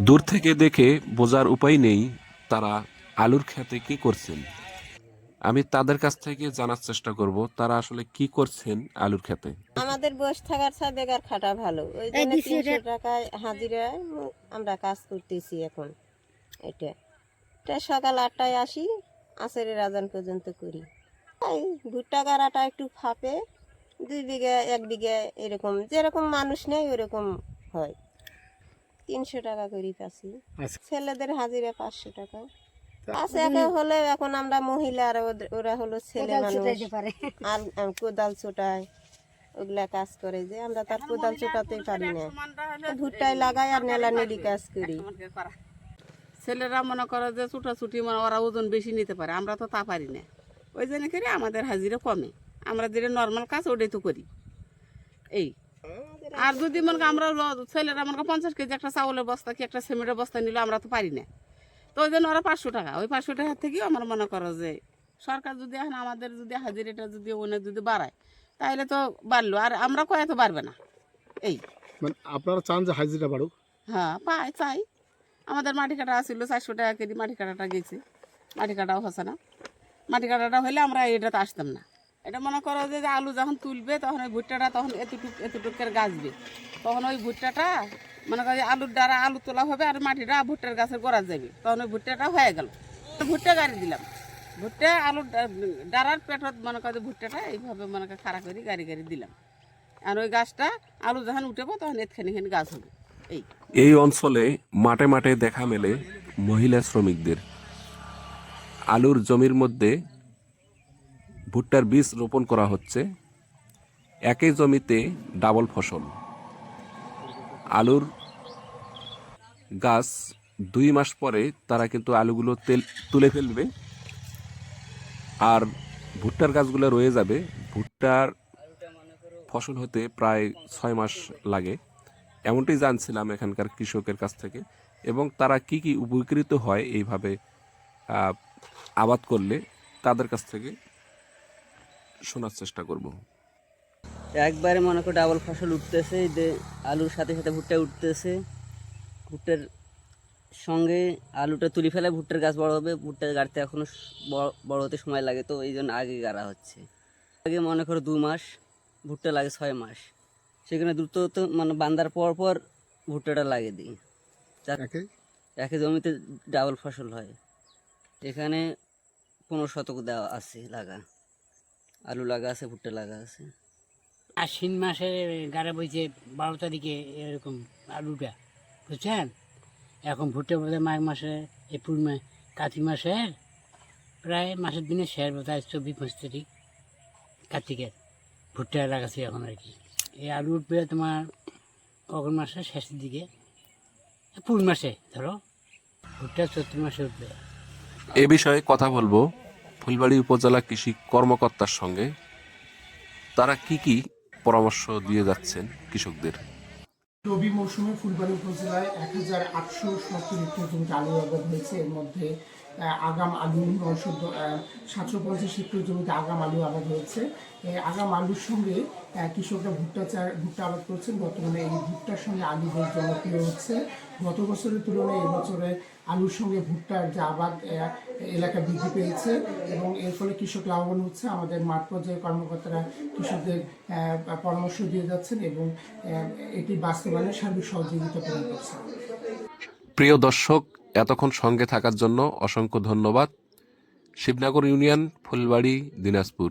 দূর থেকে দেখে বোঝার উপায় নেই তারা আলুর খেতে কি করছেন। আমি তাদের কাছ থেকে জানার চেষ্টা করব তারা আসলে কি করছেন আলুর খেতে। আমাদের বসে থাকার ছাড় বেকার খাটা ভালো। ওই জন্য তিনশো টাকায় হাজিরায় মু- আমরা কাজ করতেছি এখন। এটা। এটা সকাল আটটায় আসি আসরের আজান পর্যন্ত করি। এই ভুট্টা গাড়াটা একটু ফাঁপে দুই বিঘা এক বিঘা এরকম। যেরকম মানুষ নেই ওরকম হয়। তিনশো টাকা করি পাচ্ছি। আচ্ছা। ছেলেদের হাজিরা পাঁচশো টাকা। আছে একে হলে এখন আমরা মহিলা আর ওদের- ওরা হলো ছেলে মানুষ। আর কোদাল ছোটায় ওগুলা কাজ করে যে আমরা তার কোদাল ছোটাতে পারি না। ভুট্টায় লাগাই আর নেলা নেলি কাজ করি। ছেলেরা মনে করে যে ছুটাছুটি মানে ওরা ওজন বেশি নিতে পারে আমরা তো তা পারি না। ওই জন্য করে আমাদের হাজিরা কমে। আমরা যেটা নর্মাল কাজ ওটাই তো করি। এই আর যদি মনে কর আমরা ছেলেরা মনে কর পঞ্চাশ কেজি একটা চাউলের বস্তা কি একটা সিমেন্টের বস্তা নিলে আমরা তো পারি না। তো ওই জন্য ওরা পাঁচশো টাকা। ওই পাঁচশো টাকার থেকেও আমার মনে করো যে সরকার যদি এখন আমাদের যদি হাজিরাটা যদি অনেক যদি বাড়ায় তাহলে তো বাড়লো। আর আমরা কয়ে তো বাড়বে না। এই। মানে আপনারা চান যে হাজিরা বাড়ুক? হ্যাঁ পাই চাই। আমাদের মাটি কাটা আসছিল চারশো টাকা কেজি মাটি কাটাটা গেছে। মাটি কাটাও হচ্ছে না। মাটি কাটাটা হলে আমরা এটাতে আসতাম না। এটা মনে করো যে আলু যখন তুলবে, তখন ওই ভুট্টাটা তখন এতটুক এতটুক করে গাছবে। তখন ওই ভুট্টাটা মনে করো যে আলুর দ্বারা আলু তোলা হবে আর মাটিটা ভুট্টার গাছের গোড়া যাবে। তখন ওই ভুট্টাটা হয়ে গেল। ভুট্টা গাড়ি দিলাম। ভুট্টা আলুর ডারার পেটত মনে করো ভুট্টাটা এইভাবে মনে করো খাড়া করে গাড়ি গাড়ি দিলাম। আর ওই গাছটা আলু যখন উঠেবো, তখন এখানে গাছ হবে। এই। এই অঞ্চলে মাঠে মাঠে দেখা মেলে মহিলা শ্রমিকদের। আলুর জমির মধ্যে ভুট্টার বীজ রোপণ করা হচ্ছে একই জমিতে ডাবল ফসল। আলুর গাছ দুই মাস পরে তারা কিন্তু আলুগুলো তেল তুলে ফেলবে আর ভুট্টার গাছগুলো রয়ে যাবে। ভুট্টার ফসল হতে প্রায় ছয় মাস লাগে। এমনটাই জানছিলাম এখানকার কৃষকের কাছ থেকে এবং তারা কি কি উপকৃত হয় এইভাবে আবাদ করলে তাদের কাছ থেকে শোনার চেষ্টা করব। একবারে মনে করো ডাবল ফসল উঠতেছে যে আলুর সাথে সাথে ভুট্টা উঠতেছে। ভুট্টার সঙ্গে আলুটা তুলি ফেলে ভুট্টার গাছ বড় হবে ভুট্টার গাড়তে এখনও বড়- বড় হতে সময় লাগে তো এই জন্য আগে গাড়া হচ্ছে। আগে মনে করো দু মাস ভুট্টা লাগে ছয় মাস। সেখানে দ্রুত তো মানে বান্দার পর পর ভুট্টাটা লাগিয়ে দিই। একে? একই জমিতে ডাবল ফসল হয়। এখানে পনেরো শতক দেওয়া আছে লাগা। আলু লাগা আছে ভুট্টা লাগা আছে। আশ্বিন মাসের গাড়া বইছে বারো তারিখে এরকম আলুটা বুঝছেন? এখন ভুট্টা বোধ মাঘ মাসে এপ্রিল মাস কার্তিক মাসের প্রায় মাসের দিনে শেয়ার বোধ হয় চব্বিশ পঁচিশ তারিখ কার্তিকের ভুট্টা লাগাচ্ছি এখন আর কি। এই আলু উঠবে তোমার অগ্র মাসের শেষের দিকে এপ্রিল মাসে ধরো। ভুট্টা চৈত্র মাসে উঠবে। এ বিষয়ে কথা বলব। ফুলবাড়ি উপজেলা কৃষি কর্মকর্তার সঙ্গে তারা কি কি পরামর্শ দিয়ে যাচ্ছেন কৃষকদের? রবি মৌসুমে ফুলবাড়ি উপজেলায় এক হাজার আটশো সত্তর হেক্টর জমিতে আলু আবাদ হয়েছে। এর মধ্যে আগাম আলু নশো সাতশো পঞ্চাশ হেক্টর জমিতে আগাম আলু আবাদ হয়েছে। আগাম আলুর সঙ্গে কৃষকরা ভুট্টা চার ভুট্টা আবাদ করছেন। বর্তমানে এই ভুট্টার সঙ্গে আলু বেশ জনপ্রিয় হচ্ছে। গত বছরের তুলনায় এবছরে আলুর সঙ্গে ভুট্টার যে আবাদ এলাকা বৃদ্ধি পেয়েছে এবং এর ফলে কৃষক লাভবান হচ্ছে। আমাদের মাঠ পর্যায়ে কর্মকর্তারা কৃষকদের পরামর্শ দিয়ে যাচ্ছেন এবং এটি বাস্তবায়নে সার্বিক সহযোগিতা প্রদান করছে প্রিয় দর্শক এতক্ষণ সঙ্গে থাকার জন্য অসংখ্য ধন্যবাদ। শিবনগর ইউনিয়ন ফুলবাড়ি দিনাজপুর।